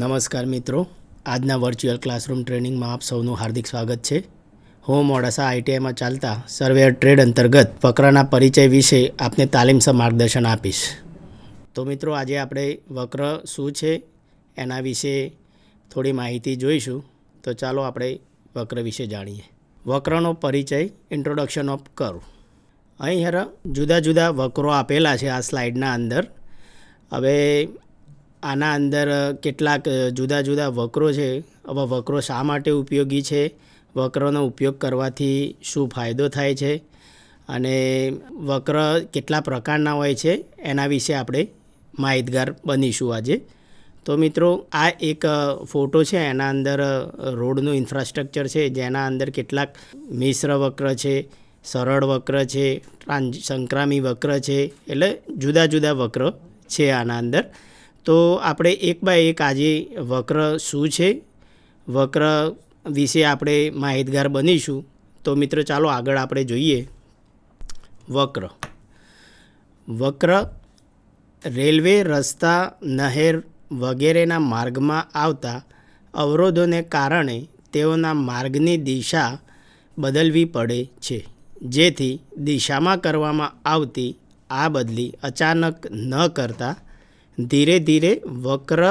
નમસ્કાર મિત્રો. આજના વર્ચ્યુઅલ ક્લાસરૂમ ટ્રેનિંગમાં આપ સૌનું હાર્દિક સ્વાગત છે. હું મોડાસા આઈટીઆઈમાં ચાલતા સર્વેયર ટ્રેડ અંતર્ગત વક્રના પરિચય વિશે આપને તાલીમસર માર્ગદર્શન આપીશ. તો મિત્રો, આજે આપણે વક્ર શું છે એના વિશે થોડી માહિતી જોઈશું. તો ચાલો આપણે વક્ર વિશે જાણીએ. વક્રનો પરિચય ઇન્ટ્રોડક્શન ઓફ કર્વ અહીં હેરા જુદા જુદા વક્રો આપેલા છે આ સ્લાઇડના અંદર. હવે આના અંદર કેટલાક જુદા જુદા વક્રો છે. હવે વક્રો શા માટે ઉપયોગી છે? વક્રનો ઉપયોગ કરવાથી શું ફાયદો થાય છે? અને વક્ર કેટલા પ્રકારના હોય છે? એના વિશે આપણે માહિતગાર બનીશું આજે. તો મિત્રો, આ એક ફોટો છે. એના અંદર રોડનું ઇન્ફ્રાસ્ટ્રક્ચર છે. જેના અંદર કેટલાક મિશ્ર વક્ર છે, સરળ વક્ર છે સંક્રામી વક્ર છે. એટલે જુદા જુદા વક્ર છે આના અંદર. તો આપણે એક બાય એક આજે વક્ર શું છે? વક્ર વિશે આપણે માહિતગાર બનીશું. તો મિત્રો, ચાલો આગળ આપણે જોઈએ. વક્ર. વક્ર રેલવે, રસ્તા, નહેર વગેરેના માર્ગમાં આવતા અવરોધોને કારણે તેઓના માર્ગની દિશા બદલવી પડે છે. જેથી દિશામાં કરવામાં આવતી આ બદલી અચાનક ન કરતાં ધીરે ધીરે વક્ર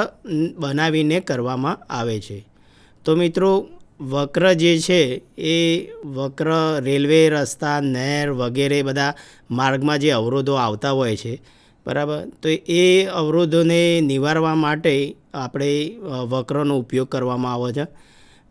બનાવીને કરવામાં આવે છે. તો મિત્રો, વક્ર જે છે, એ વક્ર, રેલવે, રસ્તા, નહેર વગેરે બધા માર્ગમાં જે અવરોધો આવતા હોય છે, બરાબર? તો એ અવરોધોને નિવારવા માટે આપણે વક્રનો ઉપયોગ કરવામાં આવે છે,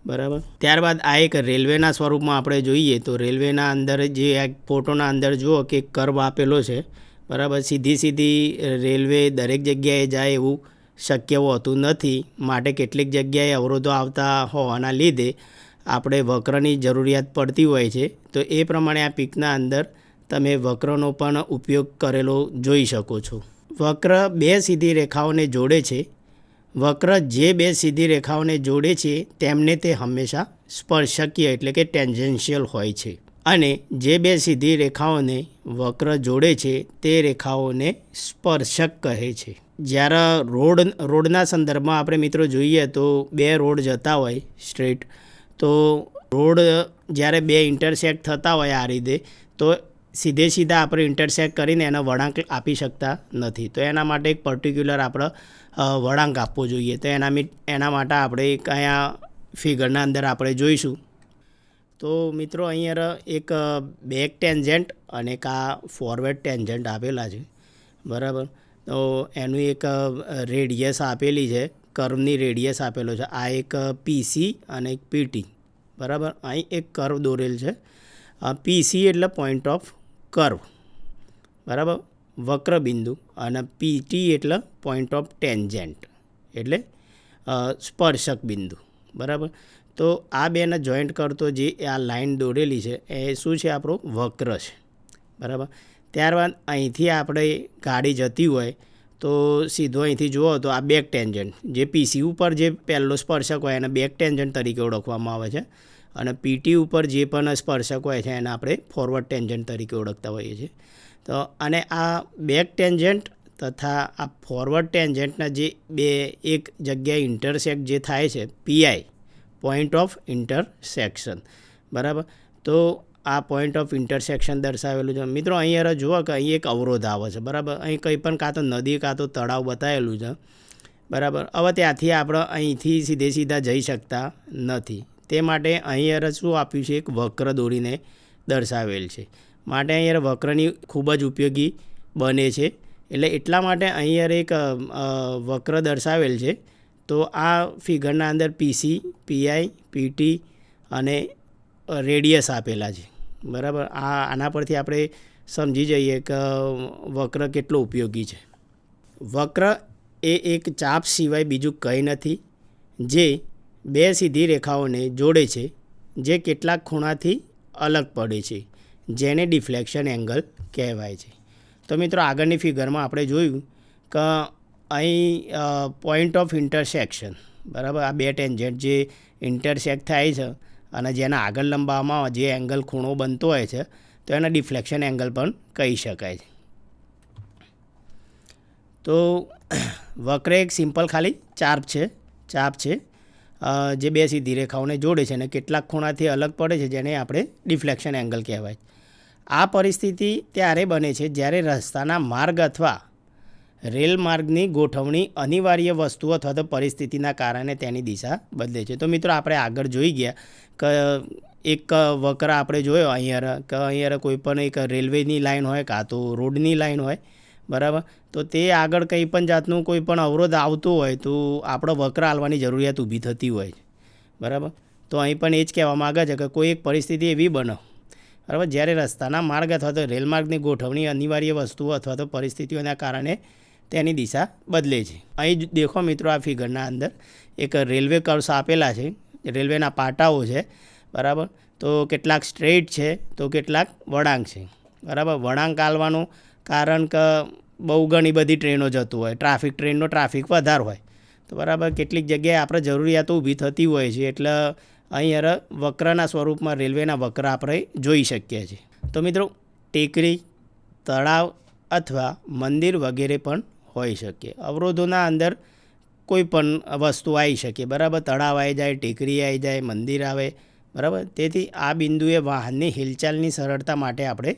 બરાબર? ત્યારબાદ આ એક રેલવેના સ્વરૂપમાં આપણે જોઈએ તો રેલવેના અંદર જે આ ફોટોના અંદર જુઓ કે કર્વ આપેલો છે બરાબર સીધી સીધી રેલવે દરેક જગ્યાએ જાય એવું શક્ય હોતું નથી. માટે કેટલીક જગ્યાએ અવરોધો આવતા હોવાના લીધે આપણે વક્રની જરૂરિયાત પડતી હોય છે. તો એ પ્રમાણે આ પીકના અંદર તમે વક્રનો પણ ઉપયોગ કરેલો જોઈ શકો છો. વક્ર બે સીધી રેખાઓને જોડે છે. વક્ર જે બે સીધી રેખાઓને જોડે છે, તેમને તે હંમેશા સ્પર્શકીય એટલે કે ટેન્જેન્શિયલ હોય છે. અને જે બે સીધી રેખાઓને વક્ર જોડે છે, તે રેખાઓને સ્પર્શક કહે છે. જ્યારે રોડ, રોડના સંદર્ભમાં આપણે મિત્રો જોઈએ તો બે રોડ જતા હોય સ્ટ્રેટ, તો રોડ જ્યારે બે ઇન્ટરસેક્ટ થતા હોય આ રીતે, તો સીધે સીધા આપણે ઇન્ટરસેક્ટ કરીને એનો વળાંક આપી શકતા નથી. તો એના માટે એક પર્ટિક્યુલર આપણે વળાંક આપવો જોઈએ. તો એના એના માટે આપણે કયા ફિગરના અંદર આપણે જોઈશું. તો મિત્રો અહીંયા એક બેક ટેન્જન્ટ અને એક આ ફોરવર્ડ ટેન્જન્ટ આપેલા છે. બરાબર? તો એનું એક રેડિયસ આપેલી છે કર્વની રેડિયસ આપેલો છે. આ એક પીસી અને એક પીટી બરાબર? અહીં એક કર્વ દોરેલ છે. પીસી એટલે પોઈન્ટ ઓફ કર્વ બરાબર? વક્રબિંદુ અને પીટી એટલે પોઈન્ટ ઓફ ટેન્જન્ટ એટલે સ્પર્શક બિંદુ. બરાબર? તો આ બેને જોઈન્ટ કરતો જે આ લાઈન દોરેલી છે, એ શું છે આપણો? વક્ર છે. બરાબર? ત્યારબાદ અહીંથી આપણે ગાડી જતી હોય, તો સીધો અહીંથી જુઓ તો આ બેક ટેન્જન્ટ જે પીસી ઉપર જે પહેલો સ્પર્શક હોય એને બેક ટેન્જન્ટ તરીકે ઓળખવામાં આવે છે અને પીટી ઉપર જે પણ સ્પર્શક હોય છે એને આપણે ફોરવર્ડ ટેન્જન્ટ તરીકે ઓળખતા હોઈએ છીએ. તો અને આ બેક ટેન્જન્ટ તથા આ ફોરવર્ડ ટેન્જન્ટના જે બે એક જગ્યાએ ઇન્ટરસેક્ટ જે થાય છે પીઆઈ પોઈન્ટ ઓફ ઇન્ટરસેક્શન બરાબર? તો આ પોઈન્ટ ઓફ ઇન્ટરસેક્શન દર્શાવેલું છે. મિત્રો, અહીંયા જુઓ કે અહીં એક અવરોધ આવે છે. બરાબર? અહીં કંઈ પણ કાં તો નદી, કાં તો તળાવ બતાવેલું છે. બરાબર? હવે ત્યાંથી આપણે અહીંથી સીધે સીધા જઈ શકતા નથી. તે માટે અહીંયા શું આપ્યું છે? એક વક્ર દોરીને દર્શાવેલ છે. માટે અહીંયા વક્રની ખૂબ જ ઉપયોગી બને છે. એટલે એટલા માટે અહીંયા એક વક્ર દર્શાવેલ છે. તો આ ફિગરના અંદર પીસી પીઆઈ પીટી અને રેડિયસ આપેલા છે. બરાબર? આ, આના પરથી આપણે સમજી જઈએ કે વક્ર કેટલો ઉપયોગી છે. વક્ર એ એક ચાપ સિવાય બીજું કંઈ નથી, જે બે સીધી રેખાઓને જોડે છે, જે કેટલાક ખૂણાથી અલગ પડે છે, જેને ડિફ્લેક્શન એંગલ કહેવાય છે. તો મિત્રો, આગળની ફિગરમાં આપણે જોયું કે અહીં પોઈન્ટ ઓફ ઇન્ટરસેક્શન બરાબર? આ બે ટેન્જન્ટ જે ઇન્ટરસેક્ટ થાય છે અને જેના આગળ લંબામાં જે એંગલ ખૂણો બનતો હોય છે, તો એને ડિફ્લેક્શન એંગલ પણ કહી શકાય છે. તો, વક્ર એક સિમ્પલ ખાલી ચાર્પ છે, ચાપ છે. જે બે સીધી રેખાઓને જોડે છે અને કેટલાક ખૂણાથી અલગ પડે છે, જેને આપણે ડિફ્લેક્શન એંગલ કહેવાય આ પરિસ્થિતિ ત્યારે બને છે જ્યારે રસ્તાના માર્ગ અથવા રેલ માર્ગની ગોઠવણી અનિવાર્ય વસ્તુ અથવા તો પરિસ્થિતિના કારણે તેની દિશા બદલે છે. તો મિત્રો, આપણે આગળ જોઈ ગયા કે, એક વક્ર આપણે જોયો અહીંયા કે અહીંયા કોઈ પણ એક રેલવેની લાઈન હોય કાં તો રોડની લાઈન હોય, બરાબર? તો તે આગળ કંઈ પણ જાતનું કોઈ પણ અવરોધ આવતો હોય તો આપણો વક્ર હાલવાની જરૂરિયાત ઊભી થતી હોય બરાબર? તો અહીં પણ એ જ કહેવા માગે છે કે કોઈ એક પરિસ્થિતિ એવી બનો, બરાબર? જ્યારે રસ્તાના માર્ગ અથવા તો રેલમાર્ગની ગોઠવણી અનિવાર્ય વસ્તુઓ અથવા તો પરિસ્થિતિઓના કારણે તેની દિશા બદલે છે. અહીં જ દેખો મિત્રો આ ફિગરના અંદર એક રેલવે કર્વ્સ આપેલા છે. રેલવેના પાટાઓ છે. બરાબર? તો કેટલાક સ્ટ્રેટ છે, તો કેટલાક વળાંક છે. બરાબર? વળાંક આલવાનું કારણ કે બહુ ઘણી બધી ટ્રેનો જતું હોય. ટ્રાફિક ટ્રેનનો ટ્રાફિક વધારે હોય. તો બરાબર? કેટલીક જગ્યાએ આપણે જરૂરિયાતો ઊભી થતી હોય છે. એટલે અહીં અરે વક્રના સ્વરૂપમાં રેલવેના વક્ર આપણે જોઈ શકીએ છીએ. તો મિત્રો, ટેકરી, તળાવ અથવા મંદિર વગેરે પણ હોઈ શકે. અવરોધોના અંદર કોઈ પણ વસ્તુ આવી શકે. બરાબર? તળાવ આવી જાય, ટેકરી આવી જાય, મંદિર આવે. બરાબર? તેથી આ બિંદુએ વાહનની હિલચાલની સરળતા માટે આપણે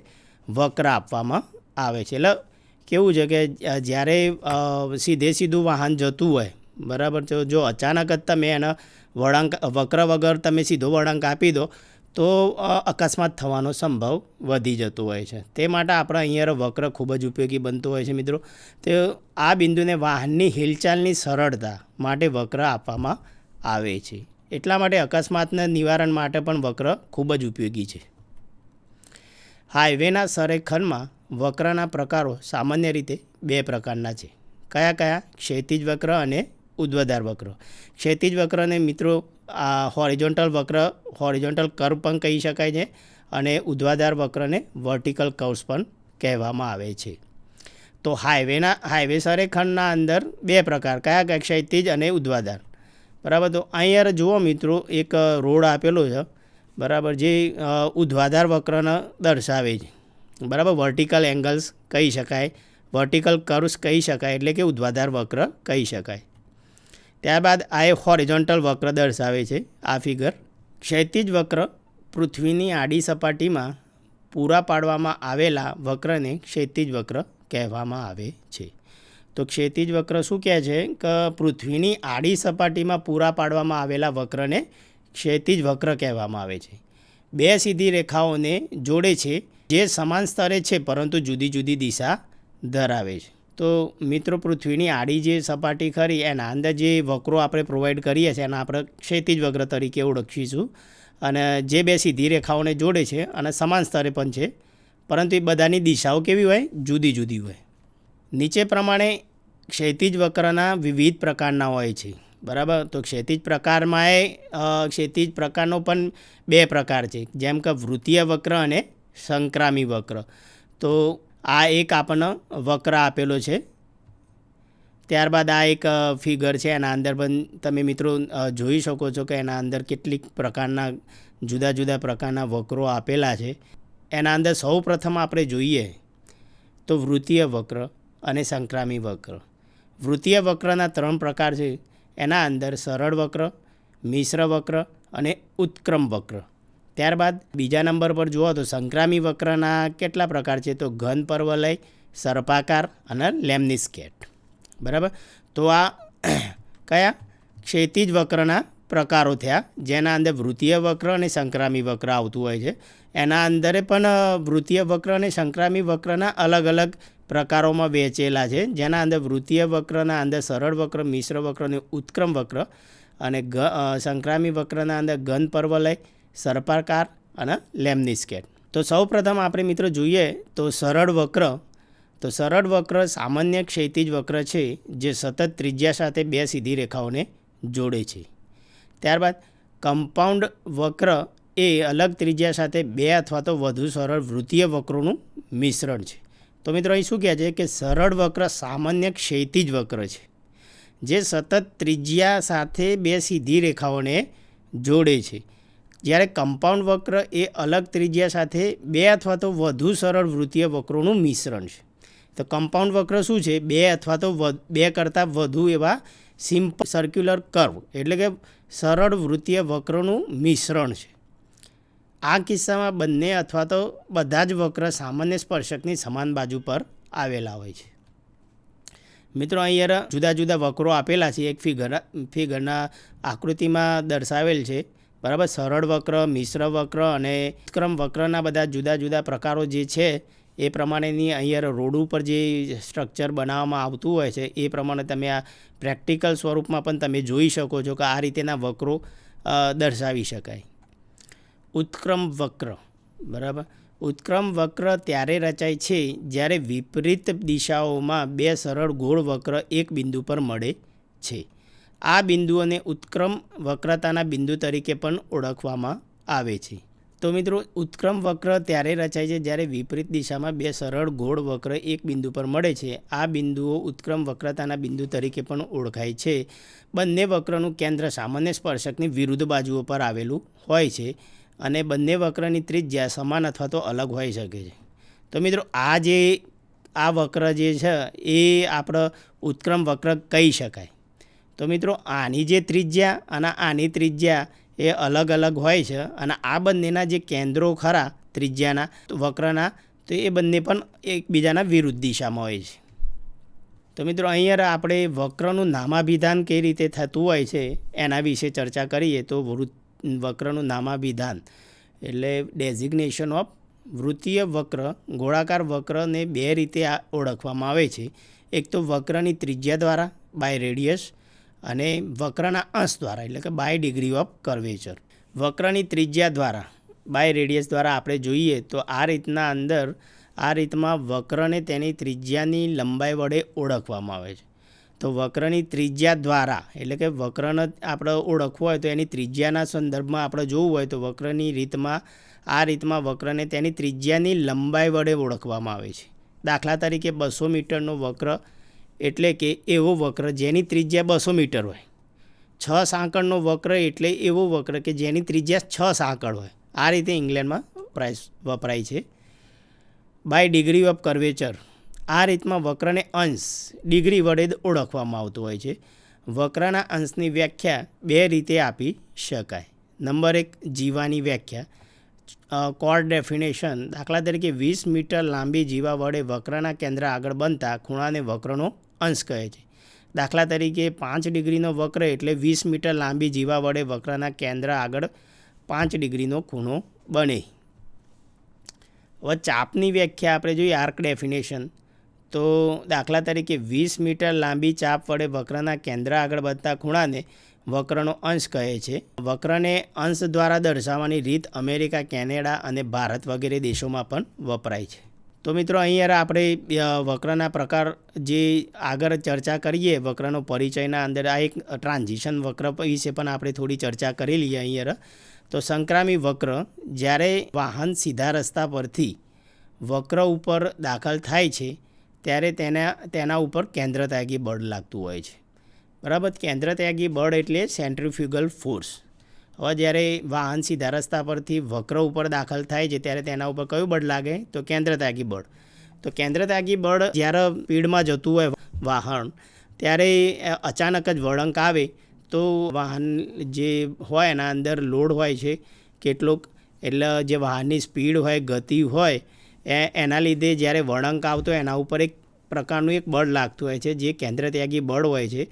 વક્ર આપવામાં આવે છે. એટલે કેવું છે કે જ્યારે સીધે સીધું વાહન જતું હોય, બરાબર? તો જો અચાનક જ તમે એના વળાંક, વક્ર વગર તમે સીધો વળાંક આપી દો તો અકસ્માત થવાનો સંભવ વધી જતો હોય છે. તે માટે આપણે અહીંયા વક્ર ખૂબ જ ઉપયોગી બનતો હોય છે મિત્રો. તે આ બિંદુને વાહનની હિલચાલની સરળતા માટે વક્ર આપવામાં આવે છે. એટલા માટે અકસ્માતના નિવારણ માટે પણ વક્ર ખૂબ જ ઉપયોગી છે. હાઈવેના સંરેખનમાં વક્રના પ્રકારો સામાન્ય રીતે બે પ્રકારના છે. કયા કયા? ક્ષૈતિજ વક્ર અને ઉદ્વધાર વક્ર. ક્ષૈતિજ વક્રને મિત્રો આ હોરિઝોન્ટલ વક્ર, હોરિઝોન્ટલ કર્વ પણ કહી શકાય છે અને ઉદ્વાધાર વક્રને વર્ટિકલ કર્વ્સ પણ કહેવામાં આવે છે. તો હાઈવેના, હાઈવે સરેખંડના અંદર બે પ્રકાર, કયા કયા ક્ષૈતિજ અને ઉદ્વાધાર? બરાબર? તો અહીંયા જુઓ મિત્રો, એક રોડ આપેલો છે. બરાબર? જે ઉદ્વાધાર વક્રને દર્શાવે છે. બરાબર? વર્ટિકલ એંગલ્સ કહી શકાય, વર્ટિકલ કર્વ્સ કહી શકાય, એટલે કે ઉધ્વાધાર વક્ર કહી શકાય. ત્યારબાદ આ એક હોરિઝોન્ટલ વક્ર દર્શાવે છે, આ ફિગર. ક્ષૈતિજ વક્ર પૃથ્વીની આડી સપાટીમાં પૂરા પાડવામાં આવેલા વક્રને ક્ષૈતિજ વક્ર કહેવામાં આવે છે. તો ક્ષૈતિજ વક્ર શું કહે છે? કે પૃથ્વીની આડી સપાટીમાં પૂરા પાડવામાં આવેલા વક્રને ક્ષૈતિજ વક્ર કહેવામાં આવે છે. બે સીધી રેખાઓને જોડે છે, જે સમાન સ્તરે છે, પરંતુ જુદી જુદી દિશા ધરાવે છે. તો મિત્રો પૃથ્વીની આડી જે સપાટી ખરી, એના અંદર જે વક્રો આપણે પ્રોવાઈડ કરીએ છીએ, એના આપણે ક્ષૈતિજ વક્ર તરીકે ઓળખીશું. અને જે બે સીધી રેખાઓને જોડે છે અને સમાન સ્તરે પણ છે, પરંતુ એ બધાની દિશાઓ કેવી હોય? જુદી જુદી હોય. નીચે પ્રમાણે ક્ષૈતિજ વક્રના વિવિધ પ્રકારના હોય છે. બરાબર? તો ક્ષૈતિજ પ્રકારમાં એ ક્ષૈતિજ પ્રકારનો પણ બે પ્રકાર છે. જેમ કે વૃત્તીય વક્ર અને સંક્રામી વક્ર. તો આ એક આપણને વક્ર આપેલો છે. ત્યારબાદ આ એક ફિગર છે. એના અંદર પણ તમે મિત્રો જોઈ શકો છો કે એના અંદર કેટલીક પ્રકારના, જુદા જુદા પ્રકારના વક્રો આપેલા છે. એના અંદર સૌ પ્રથમ આપણે જોઈએ તો વૃત્તીય વક્ર અને સંક્રામી વક્ર. વૃત્તીય વક્રના ત્રણ પ્રકાર છે. એના અંદર સરળ વક્ર, મિશ્ર વક્ર અને ઉત્ક્રમ વક્ર. ત્યારબાદ બીજા નંબર પર જુઓ તો સંક્રામી વક્રના કેટલા પ્રકાર છે? તો ઘન પર્વલય, સર્પાકાર અને લેમનિસ્કેટ. બરાબર? તો આ કયા? ક્ષૈતિજ વક્રના પ્રકારો થયા, જેના અંદર વૃત્તીય વક્ર અને સંક્રામી વક્ર આવતું હોય છે. એના અંદરે પણ વૃત્તીય વક્ર અને સંક્રામી વક્રના અલગ અલગ પ્રકારોમાં વહેંચેલા છે. જેના અંદર વૃત્તીય વક્રના અંદર સરળ વક્ર, મિશ્ર વક્ર અને ઉત્ક્રમ વક્ર અને ગ સંક્રામી વક્રના અંદર ઘન પર્વલય સર્પાકાર અને લેમનિસ્કેટ તો સૌ પ્રથમ આપણે મિત્રો જોઈએ તો સરળ વક્ર, તો સરળ વક્ર સામાન્ય ક્ષૈતિજ વક્ર છે જે સતત ત્રિજ્યા સાથે બે સીધી રેખાઓને જોડે છે. ત્યારબાદ કમ્પાઉન્ડ વક્ર એ અલગ ત્રિજ્યા સાથે બે અથવા તો વધુ સરળ વૃત્તીય વક્રોનું મિશ્રણ છે. તો મિત્રો અહીં શું કહે છે કે સરળ વક્ર સામાન્ય ક્ષૈતિજ વક્ર છે, જે સતત ત્રિજ્યા સાથે બે સીધી રેખાઓને જોડે છે. જ્યારે કમ્પાઉન્ડ વક્ર એ અલગ ત્રિજ્યા સાથે બે અથવા તો વધુ સરળ વૃત્તીય વક્રોનું મિશ્રણ છે. તો કમ્પાઉન્ડ વક્ર શું છે? બે અથવા તો બે કરતાં વધુ એવા સિમ્પલ સર્ક્યુલર કર્વ એટલે કે સરળ વૃત્તીય વક્રોનું મિશ્રણ છે. આ કિસ્સામાં બંને અથવા તો બધા જ વક્ર સામાન્ય સ્પર્શકની સમાન બાજુ પર આવેલા હોય છે. મિત્રો, અહીંયા જુદા જુદા વક્રો આપેલા છે. એક ફિગર ફિગરના આકૃતિમાં દર્શાવેલ છે. બરાબર? સરળ વક્ર, મિશ્ર વક્ર અને ક્રમ વક્રના બધા જુદા જુદા પ્રકારો જે છે, એ પ્રમાણેની અહીંયા રોડ ઉપર જે સ્ટ્રક્ચર બનાવવામાં આવતું હોય છે, એ પ્રમાણે તમે આ પ્રેક્ટિકલ સ્વરૂપમાં પણ તમે જોઈ શકો છો કે આ રીતેના વક્રો દર્શાવી શકાય. ઉત્ક્રમ વક્ર, બરાબર? ઉત્ક્રમ વક્ર ત્યારે રચાય છે જ્યારે વિપરીત દિશાઓમાં બે સરળ ગોળ વક્ર એક બિંદુ પર મળે છે. આ બિંદુઓને ઉત્ક્રમ વક્રતાના બિંદુ તરીકે પણ ઓળખવામાં આવે છે. તો મિત્રો, ઉત્ક્રમ વક્ર ત્યારે રચાય છે જ્યારે વિપરીત દિશામાં બે સરળ ગોળ વક્ર એક બિંદુ પર મળે છે. આ બિંદુઓ ઉત્ક્રમ વક્રતાના બિંદુ તરીકે પણ ઓળખાય છે. બંને વક્રનું કેન્દ્ર સામાન્ય સ્પર્શકની વિરુદ્ધ બાજુઓ પર આવેલું હોય છે અને બંને વક્રની ત્રિજ્યા સમાન અથવા તો અલગ હોઈ શકે છે. તો મિત્રો, આ જે, આ વક્ર જે છે, એ આપણે ઉત્ક્રમ વક્ર કહી શકાય. તો મિત્રો આની જે ત્રિજ્યા અને આની ત્રિજ્યા એ અલગ અલગ હોય છે અને આ બંનેના જે કેન્દ્રો ખરા ત્રિજ્યાના વક્રના, તો એ બંને પણ એકબીજાના વિરુદ્ધ દિશામાં હોય છે. તો મિત્રો અહીંયા આપણે વક્રનું નામાભિધાન કઈ રીતે થતું હોય છે એના વિશે ચર્ચા કરીએ તો વૃત્ત વક્રનું નામાભિધાન એટલે ડેઝિગ્નેશન ઓફ વૃત્તીય વક્ર, ગોળાકાર વક્રને બે રીતે ઓળખવામાં આવે છે. એક તો વક્રની ત્રિજ્યા દ્વારા બાય રેડિયસ અને વક્રના અંશ દ્વારા, એટલે કે બાય ડિગ્રી ઓફ કર્વેચર વક્રની ત્રિજ્યા દ્વારા બાય રેડિયસ દ્વારા આપણે જોઈએ તો આ રીતના અંદર, આ રીતમાં વક્રને તેની ત્રિજ્યાની લંબાઈ વડે ઓળખવામાં આવે છે. તો વક્રની ત્રિજ્યા દ્વારા, એટલે કે વક્રને આપણે ઓળખવું હોય તો એની ત્રિજ્યાના સંદર્ભમાં આપણે જોવું હોય તો વક્રની રીતમાં, આ રીતમાં વક્રને તેની ત્રિજ્યાની લંબાઈ વડે ઓળખવામાં આવે છે. દાખલા તરીકે બસો મીટરનો વક્ર એટલે કે એવો વક્ર જેની ત્રિજ્યા બસો મીટર હોય. છ સાંકળનો વક્ર એટલે એવો વક્ર કે જેની ત્રિજ્યા છ સાંકળ હોય. આ રીતે ઇંગ્લેન્ડમાં પ્રાઇસ વપરાય છે. By degree of curvature. આ રીતમાં વક્રને અંશ ડિગ્રી વડે જ ઓળખવામાં આવતો હોય છે. વક્રના અંશની વ્યાખ્યા બે રીતે આપી શકાય. નંબર એક, જીવાની વ્યાખ્યા. કોર્ડ ડેફિનેશન દાખલા તરીકે વીસ મીટર લાંબી જીવા વડે વક્રના કેન્દ્ર આગળ બનતા ખૂણાને વક્રનો અંશ કહે છે. દાખલા તરીકે પાંચ ડિગ્રીનો વક્ર એટલે વીસ મીટર લાંબી જીવા વડે વક્રના કેન્દ્ર આગળ પાંચ ડિગ્રીનો ખૂણો બને. હવે ચાપની વ્યાખ્યા આપણે જોઈએ આર્ક ડેફિનેશન. તો દાખલા તરીકે વીસ મીટર લાંબી ચાપ વડે વક્રના કેન્દ્ર આગળ વધતા ખૂણાને વક્રનો અંશ કહે છે. વક્રને અંશ દ્વારા દર્શાવવાની રીત અમેરિકા, કેનેડા અને ભારત વગેરે દેશોમાં પણ વપરાય છે. તો મિત્રો અહીંયા આપણે વક્રના પ્રકાર જે આગળ ચર્ચા કરીએ, વક્રનો પરિચયના અંદર આ એક ટ્રાન્ઝિશન વક્ર વિશે પણ આપણે થોડી ચર્ચા કરી લઈએ અહીંયા તો સંક્રામી વક્ર જ્યારે વાહન સીધા રસ્તા પરથી વક્ર ઉપર દાખલ થાય છે, ત્યારે તેના તેના ઉપર કેન્દ્ર ત્યાગી બળ લાગતું હોય છે. બરાબર? કેન્દ્ર ત્યાગી બળ એટલે સેન્ટ્રીફ્યુગલ ફોર્સ. હવે જ્યારે વાહન સીધા રસ્તા પરથી વક્ર ઉપર દાખલ થાય છે, ત્યારે તેના ઉપર કયું બળ લાગે? તો કેન્દ્ર ત્યાગી બળ. તો કેન્દ્ર ત્યાગી બળ જ્યારે સ્પીડમાં જતું હોય વાહન, ત્યારે અચાનક જ વળંક આવે, તો વાહન જે હોય એના અંદર લોડ હોય છે કેટલોક. એટલે જે વાહનની સ્પીડ હોય, ગતિ હોય, એ એના લીધે જ્યારે વળંક આવતો એના ઉપર એક પ્રકારનું એક બળ લાગતું હોય છે, જે કેન્દ્ર ત્યાગી બળ હોય છે.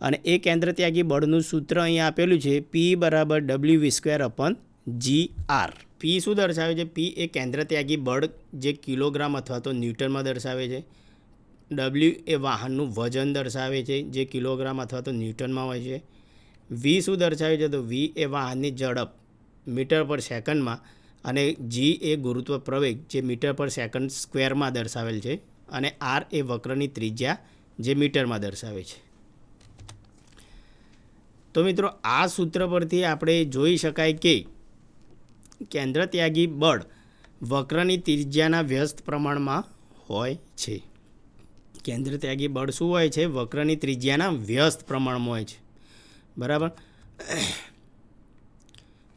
અને એ કેન્દ્ર ત્યાગી બળનું સૂત્ર અહીંયા આપેલું છે પી બરાબર W V square upon G R P શું દર્શાવે છે? પી એ કેન્દ્ર ત્યાગી બળ જે કિલોગ્રામ અથવા તો ન્યૂટનમાં દર્શાવે છે. ડબલ્યુ એ વાહનનું વજન દર્શાવે છે, જે કિલોગ્રામ અથવા તો ન્યૂટનમાં હોય છે. વી શું દર્શાવે છે? તો વી એ વાહનની ઝડપ મીટર પર સેકન્ડમાં અને જી એ ગુરુત્વ પ્રવેગ જે મીટર પર સેકન્ડ સ્ક્વેરમાં દર્શાવેલ છે અને આર એ વક્રની ત્રિજ્યા જે મીટરમાં દર્શાવે છે. તો મિત્રો આ સૂત્ર પરથી આપણે જોઈ શકાય કે કેન્દ્રત્યાગી બળ વક્રની ત્રિજ્યાના વ્યસ્ત પ્રમાણમાં હોય છે. કેન્દ્રત્યાગી બળ શું હોય છે? વક્રની ત્રિજ્યાના વ્યસ્ત પ્રમાણમાં હોય છે. બરાબર?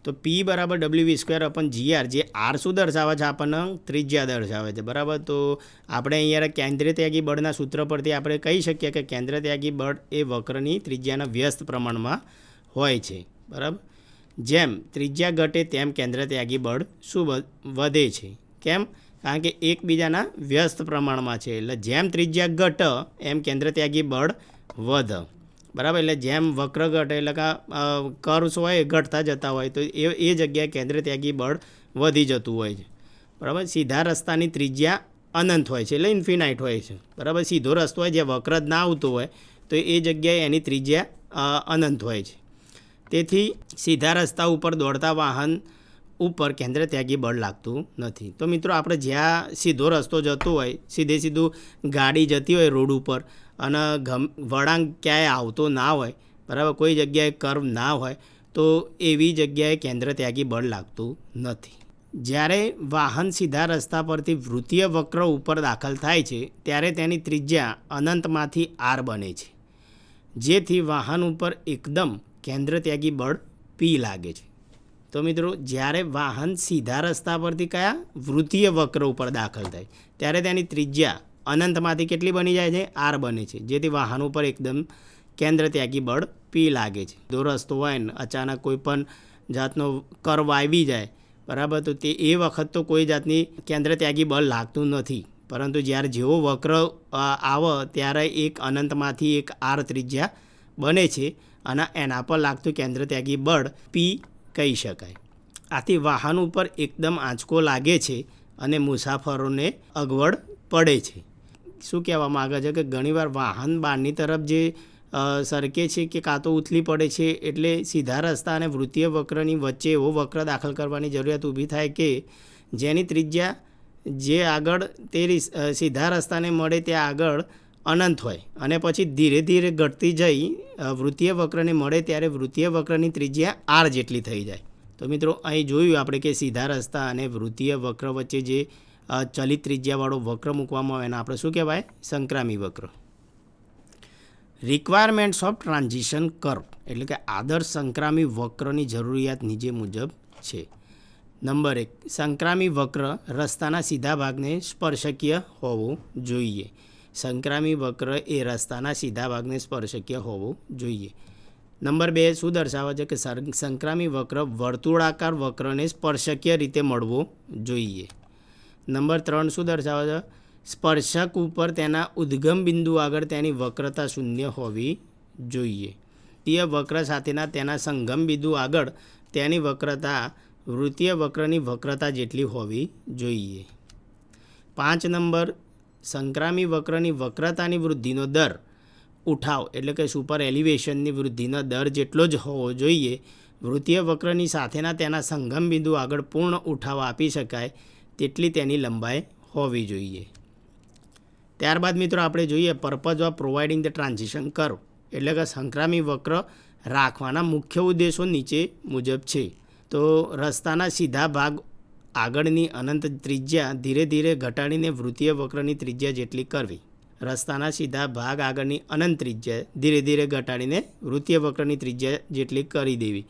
તો પી બરાબર W V square upon GR જે આર શું દર્શાવે છે? આપણને ત્રિજ્યા દર્શાવે છે. બરાબર? તો આપણે અહીંયા કેન્દ્ર ત્યાગી બળના સૂત્ર પરથી આપણે કહી શકીએ કે કેન્દ્ર ત્યાગી બળ એ વક્રની ત્રિજ્યાના વ્યસ્ત પ્રમાણમાં હોય છે. બરાબર? જેમ ત્રિજ્યા ઘટે તેમ કેન્દ્ર ત્યાગી બળ શું વધે છે? કેમ? કારણ કે એકબીજાના વ્યસ્ત પ્રમાણમાં છે. એટલે જેમ ત્રિજ્યા ઘટ, એમ કેન્દ્ર ત્યાગી બળ વધ. બરાબર? એટલે જેમ વક્રઘટ એટલે કે કર્વ્સ હોય એ ઘટતા જતા હોય, તો એ એ જગ્યાએ કેન્દ્ર ત્યાગી બળ વધી જતું હોય છે. બરાબર? સીધા રસ્તાની ત્રિજ્યા અનંત હોય છે, એટલે ઇન્ફિનાઇટ હોય છે. બરાબર? સીધો રસ્તો હોય, જે વક્ર જ ના આવતો હોય, તો એ જગ્યાએ એની ત્રિજ્યા અનંત હોય છે. તેથી સીધા રસ્તા ઉપર દોડતા વાહન ઉપર કેન્દ્ર ત્યાગી બળ લાગતું નથી. તો મિત્રો, આપણે જ્યાં સીધો રસ્તો જતો હોય, સીધે સીધું ગાડી જતી હોય રોડ ઉપર અને ગમ, વળાંક ક્યાંય આવતો ના હોય, બરાબર, કોઈ જગ્યાએ કર્વ ના હોય, તો એવી જગ્યાએ કેન્દ્ર ત્યાગી બળ લાગતું નથી. જ્યારે વાહન સીધા રસ્તા પરથી વૃત્તીય વક્ર ઉપર દાખલ થાય છે, ત્યારે તેની ત્રિજ્યા અનંતમાંથી આર બને છે. જેથી વાહન ઉપર એકદમ કેન્દ્ર ત્યાગી બળ પી લાગે છે. તો મિત્રો, જ્યારે વાહન સીધા રસ્તા પરથી કયા? વૃત્તીય વક્ર ઉપર દાખલ થાય. ત્યારે તેની ત્રિજ્યા અનંતમાંથી કેટલી બની જાય છે? આર બને છે. જેથી વાહન ઉપર એકદમ કેન્દ્ર ત્યાગી બળ પી લાગે છે. જો રસ્તો હોય ને, અચાનક કોઈ પણ જાતનો કર્વ આવી જાય, બરાબર? તો તે એ વખત તો કોઈ જાતની કેન્દ્ર ત્યાગી બળ લાગતું નથી. પરંતુ જ્યારે જેવો વક્ર આવે, ત્યારે એક અનંતમાંથી એક આર ત્રિજ્યા બને છે. અને એના પર લાગતું કેન્દ્ર ત્યાગી બળ પી કહી શકાય. આથી વાહન ઉપર એકદમ આંચકો લાગે છે અને મુસાફરોને અગવડ પડે છે. શું કહેવા માગે છે કે ઘણીવાર વાહન બહારની તરફ જે સરકે છે કે કાં તો ઉથલી પડે છે એટલે સીધા રસ્તા અને વૃત્તીય વક્રની વચ્ચે એવો વક્ર દાખલ કરવાની જરૂરિયાત ઊભી થાય કે જેની ત્રિજ્યા જે આગળ તે સીધા રસ્તાને મળે ત્યાં આગળ અનંત હોય. અને પછી ધીરે ધીરે ઘટતી જઈ વૃત્તીય વક્રને મળે ત્યારે વૃત્તીય વક્રની ત્રિજ્યા આર જેટલી થઈ જાય. તો મિત્રો, અહીં જોયું આપણે કે સીધા રસ્તા અને વૃત્તીય વક્ર વચ્ચે જે ચલિત ત્રિજ્યાવાળો વક્ર મૂકવામાં આવે, એને આપણે શું કહેવાય? સંક્રામી વક્ર. રિક્વાયરમેન્ટ્સ ઓફ ટ્રાન્ઝિશન કર્વ એટલે કે આદર્શ સંક્રામી વક્રની જરૂરિયાત નીચે મુજબ છે. નંબર એક, સંક્રામી વક્ર રસ્તાના સીધા ભાગને સ્પર્શકીય હોવું જોઈએ. સંક્રામી વક્ર એ રસ્તાના સીધા ભાગને સ્પર્શકીય હોવું જોઈએ. નંબર બે, શું દર્શાવે છે કે સંક્રામી વક્ર વર્તુળાકાર વક્રને સ્પર્શકીય રીતે મળવો જોઈએ? નંબર ત્રણ, શું દર્શાવે છે? સ્પર્શક ઉપર તેના ઉદ્ગમ બિંદુ આગળ તેની વક્રતા શૂન્ય હોવી જોઈએ. વૃત્તીય વક્ર સાથેના તેના સંગમ બિંદુ આગળ તેની વક્રતા, વૃત્તીય વક્રની વક્રતા જેટલી હોવી જોઈએ. પાંચ નંબર સંક્રામી વક્રની વક્રતાની વૃદ્ધિનો દર ઉઠાવ એટલે કે સુપર એલિવેશનની વૃદ્ધિનો દર જેટલો જ હોવો જોઈએ. વૃત્તીય વક્રની સાથેના તેના સંગમ બિંદુ આગળ પૂર્ણ ઉઠાવ આપી શકાય તેટલી તેની લંબાઈ હોવી જોઈએ. ત્યારબાદ મિત્રો આપણે જોઈએ purpose of providing the transition curve એટલે કે સંક્રામી વક્ર રાખવાના મુખ્ય ઉદ્દેશો નીચે મુજબ છે. તો રસ્તાના સીધા ભાગ આગળની અનંત ત્રિજ્યા ધીરે ધીરે ઘટાડીને વૃત્તીય વક્રની ત્રિજ્યા જેટલી કરવી. રસ્તાના સીધા ભાગ આગળની અનંત ત્રિજ્યા ધીરે ધીરે ઘટાડીને વૃત્તીય વક્રની ત્રિજ્યા જેટલી કરી દેવી.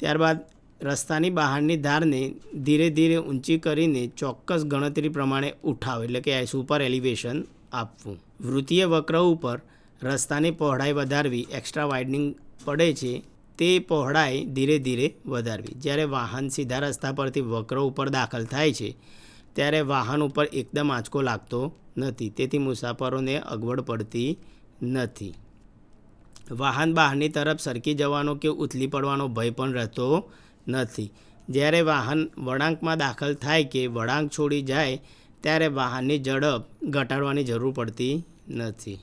ત્યારબાદ રસ્તાની બહારની ધારને ધીરે ધીરે ઊંચી કરીને ચોક્કસ ગણતરી પ્રમાણે ઉઠાવ, એટલે કે સુપર એલિવેશન આપવું. વૃત્તીય વક્ર ઉપર રસ્તાની પહોળાઈ વધારવી એક્સ્ટ્રા વાઇડનિંગ પડે છે તે પહોળાઈ ધીરે ધીરે વધારવી. જ્યારે વાહન સીધા રસ્તા પરથી વક્ર ઉપર દાખલ થાય છે, ત્યારે વાહન ઉપર એકદમ આંચકો લાગતો નથી. તેથી મુસાફરોને અગવડ પડતી નથી. વાહન બહારની તરફ સરકી જવાનો કે ઉથલી પડવાનો ભય પણ રહેતો નથી. જ્યારે વાહન વળાંકમાં દાખલ થાય કે વળાંક છોડી જાય, ત્યારે વાહનની ઝડપ ઘટાડવાની જરૂર પડતી નથી.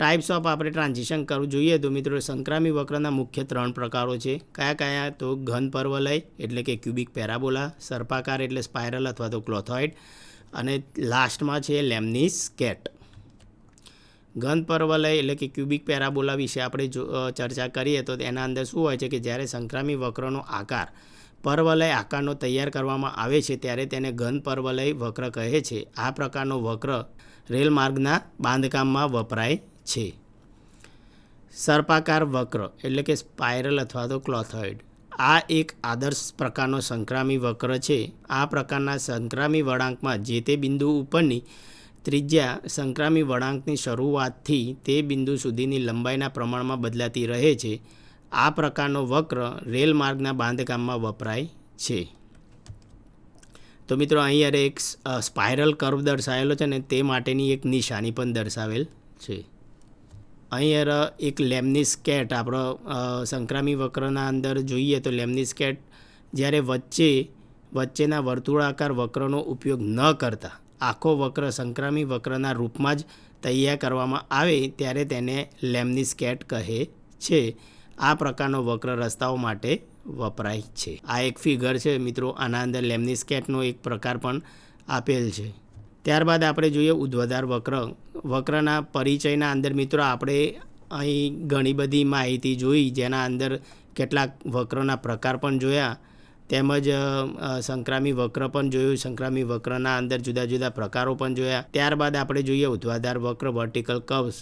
ટાઈપ્સ ઓફ આપણે ટ્રાન્ઝિશન કરવું જોઈએ તો મિત્રો સંક્રામી વક્રના મુખ્ય ત્રણ પ્રકારો છે. કયા કયા? તો ઘન પર્વલય, એટલે કે ક્યુબિક પેરાબોલા સર્પાકાર, એટલે સ્પાયરલ અથવા તો ક્લોથોઇડ અને લાસ્ટમાં છે લેમનીસ સ્કેટ ઘન પર્વલય, એટલે કે ક્યુબિક પેરાબોલા વિશે આપણે જો ચર્ચા કરીએ તો એના અંદર શું હોય છે કે જ્યારે સંક્રામી વક્રનો આકાર પર્વલય આકારનો તૈયાર કરવામાં આવે છે ત્યારે તેને ઘન પર્વલય વક્ર કહે છે. આ પ્રકારનો વક્ર રેલ માર્ગના બાંધકામમાં વપરાય છે. સર્પાકાર વક્ર એટલે કે સ્પાયરલ અથવા તો ક્લોથોઇડ. આ એક આદર્શ પ્રકારનો સંક્રામી વક્ર છે. આ પ્રકારના સંક્રામી વળાંકમાં જે તે બિંદુ ઉપરની ત્રિજ્યા સંક્રામી વળાંકની શરૂઆતથી તે બિંદુ સુધીની લંબાઈના પ્રમાણમાં બદલાતી રહે છે. આ પ્રકારનો વક્ર રેલ માર્ગના બાંધકામમાં વપરાય છે. તો મિત્રો અહીંયા એક સ્પાયરલ કર્વ દર્શાવેલો છે ને તે માટેની એક નિશાની પણ દર્શાવેલ છે. અહીંયા એક લેમની સ્કેટ આપણો સંક્રામી વક્રના અંદર જોઈએ તો લેમની સ્કેટ જ્યારે વચ્ચે, વચ્ચેના વર્તુળાકાર વક્રનો ઉપયોગ ન કરતા, આખો વક્ર સંક્રામી વક્રના રૂપમાં જ તૈયાર કરવામાં આવે ત્યારે તેને લેમની સ્કેટ કહે છે. આ પ્રકારનો વક્ર રસ્તાઓ માટે વપરાય છે. આ એક ફિગર છે મિત્રો, આના અંદર લેમની સ્કેટનો એક પ્રકાર પણ આપેલ છે. ત્યારબાદ આપણે જોઈએ ઉદ્વધાર વક્ર. વક્રના પરિચયના અંદર મિત્રો આપણે અહીં ઘણી બધી માહિતી જોઈ, જેના અંદર કેટલાક વક્રના પ્રકાર પણ જોયા, તેમજ સંક્રામી વક્ર પણ જોયું, સંક્રામી વક્રના અંદર જુદા જુદા પ્રકારો પણ જોયા. ત્યારબાદ આપણે જોઈએ ઉધ્વાધાર વક્ર, વર્ટિકલ કવ્સ.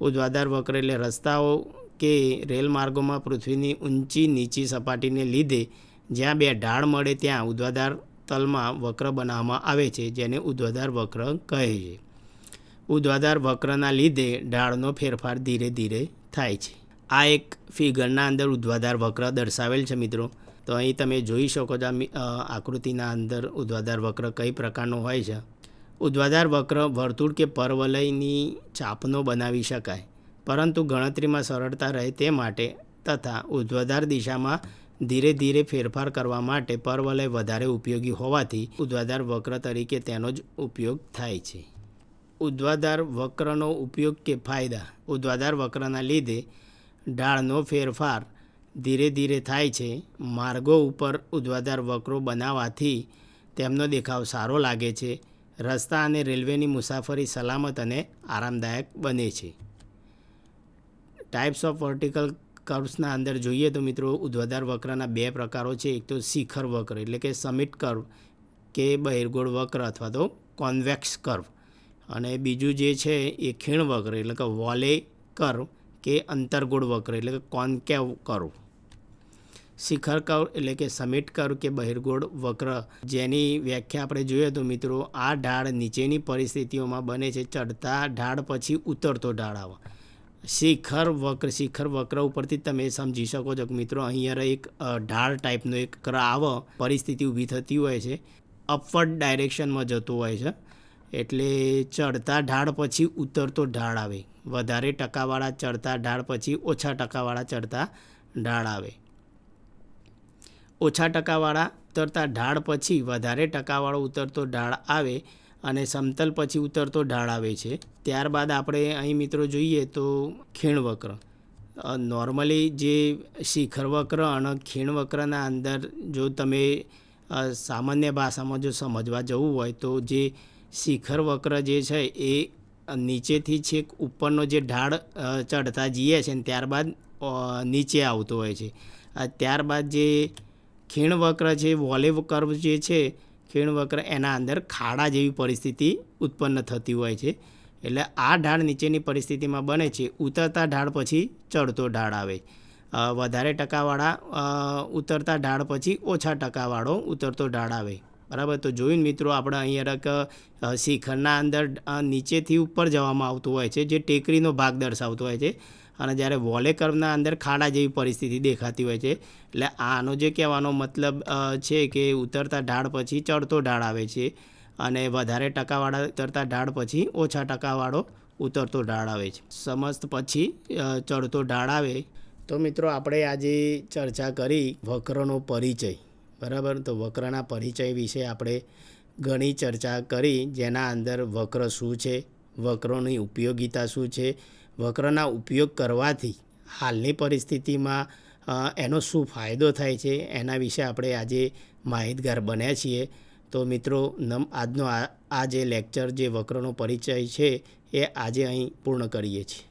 ઉધ્વાધાર વક્ર એટલે રસ્તાઓ કે રેલ માર્ગોમાં પૃથ્વીની ઊંચી નીચી સપાટીને લીધે જ્યાં બે ઢાળ મળે ત્યાં ઉધ્વાધાર તલમાં વક્ર બનાવવામાં આવે છે, જેને ઉદ્વાધાર વક્ર કહે છે. ઉદ્વાધાર વક્રના લીધે ઢાળનો ફેરફાર ધીરે ધીરે થાય છે. આ એક ફિગરના અંદર ઉદ્વાધાર વક્ર દર્શાવેલ છે મિત્રો. તો અહીં તમે જોઈ શકો છો આકૃતિના અંદર ઉદ્વાધાર વક્ર કઈ પ્રકારનો હોય છે. ઉદ્વાધાર વક્ર વર્તુળ કે પરવલયની ચાપનો બનાવી શકાય, પરંતુ ગણતરીમાં સરળતા રહે તે માટે તથા ઉદ્વાધાર દિશામાં ધીરે ધીરે ફેરફાર કરવા માટે પરવલય વધારે ઉપયોગી હોવાથી ઉદ્વાધાર વક્ર તરીકે તેનો જ ઉપયોગ થાય છે. ઉદ્વાધાર વક્રનો ઉપયોગ કે ફાયદા? ઉદ્વાધાર વક્રના લીધે ઢાળનો ફેરફાર ધીરે ધીરે થાય છે. માર્ગો ઉપર ઉદ્વાધાર વક્રો બનાવવાથી તેમનો દેખાવ સારો લાગે છે. રસ્તા અને રેલવેની મુસાફરી સલામત અને આરામદાયક બને છે. ટાઈપ્સ ઓફ વર્ટિકલ કર્વ્સના અંદર જોઈએ તો મિત્રો ઉધ્વધાર વક્રના બે પ્રકારો છે. એક તો શિખર વક્ર એટલે કે સમિટ કર્વ કે બહિર્ગોળ વક્ર અથવા તો કોન્વેક્સ કર્વ અને બીજું જે છે એ ખીણ વક્ર એટલે કે વોલે કર્વ કે અંતર્ગોળ વક્ર એટલે કે કોન્કેવ કર્વ શિખર કર્વ એટલે કે સમિટ કર્વ કે બહિર્ગોળ વક્ર. જેની વ્યાખ્યા આપણે જોઈએ તો મિત્રો આ ઢાળ નીચેની પરિસ્થિતિઓમાં બને છે. ચડતા ઢાળ પછી ઉતરતો ઢાળ આવે. શિખર વક્ર શિખર વક્ર ઉપરથી તમે સમજી શકો છો કે મિત્રો અહીંયા એક ઢાળ ટાઈપનો એક ક્રાવ પરિસ્થિતિ ઊભી થતી હોય છે. અપવર્ડ ડાયરેક્શનમાં જતું હોય છે. એટલે ચડતા ઢાળ પછી ઉતરતો ઢાળ આવે. વધારે ટકાવાળા ચડતા ઢાળ પછી ઓછા ટકાવાળા ચડતા ઢાળ આવે. ઓછા ટકાવાળા ઉતરતા ઢાળ પછી વધારે ટકાવાળો ઉતરતો ઢાળ આવે. અને સમતલ પછી ઉતરતો ઢાળ આવે છે. ત્યારબાદ આપણે અહીં મિત્રો જોઈએ તો ખીણ વક્ર. નોર્મલી જે શિખર વક્ર અને ખીણ વક્રના અંદર જો તમે સામાન્ય ભાષામાં જો સમજવા જવું હોય તો જે શિખર વક્ર જે છે એ નીચેથી છેક ઉપરનો જે ઢાળ ચડતા જઈએ છે ને ત્યારબાદ નીચે આવતો હોય છે. ત્યારબાદ જે ખીણ વક્ર છે વોલે કર્વ જે છે ખીણ વક્ર એના અંદર ખાડા જેવી પરિસ્થિતિ ઉત્પન્ન થતી હોય છે. એટલે આ ઢાળ નીચેની પરિસ્થિતિમાં બને છે. ઉતરતા ઢાળ પછી ચડતો ઢાળ આવે. વધારે ટકાવાળા ઉતરતા ઢાળ પછી ઓછા ટકાવાળો ઉતરતો ઢાળ આવે. બરાબર? તો જોયું મિત્રો, આપણે અહીંયા શિખરના અંદર નીચેથી ઉપર જવામાં આવતું હોય છે, જે ટેકરીનો ભાગ દર્શાવતો હોય છે. અને જ્યારે વોલે કર્વના અંદર ખાડા જેવી પરિસ્થિતિ દેખાતી હોય છે, એટલે આનો જે કહેવાનો મતલબ છે કે ઉતરતા ઢાળ પછી ચડતો ઢાળ આવે છે અને વધારે ટકાવાળા ઉતરતા ઢાળ પછી ઓછા ટકાવાળો ઉતરતો ઢાળ આવે છે. સમસ્ત પછી ચડતો ઢાળ આવે. તો મિત્રો, આપણે આજે ચર્ચા કરી વક્રનો પરિચય. બરાબર? તો વક્રના પરિચય વિશે આપણે ઘણી ચર્ચા કરી, જેના અંદર વક્ર શું છે, વક્રોની ઉપયોગિતા શું છે વક્રના ઉપયોગ કરવાથી હાલની પરિસ્થિતિમાં એનો શું ફાયદો થાય છે એના વિશે આપણે આજે માહિતગાર બન્યા છીએ. તો મિત્રો, નમ, આજનો આ જે લેક્ચર, જે વક્રનો પરિચય છે એ આજે અહીં પૂર્ણ કરીએ છીએ.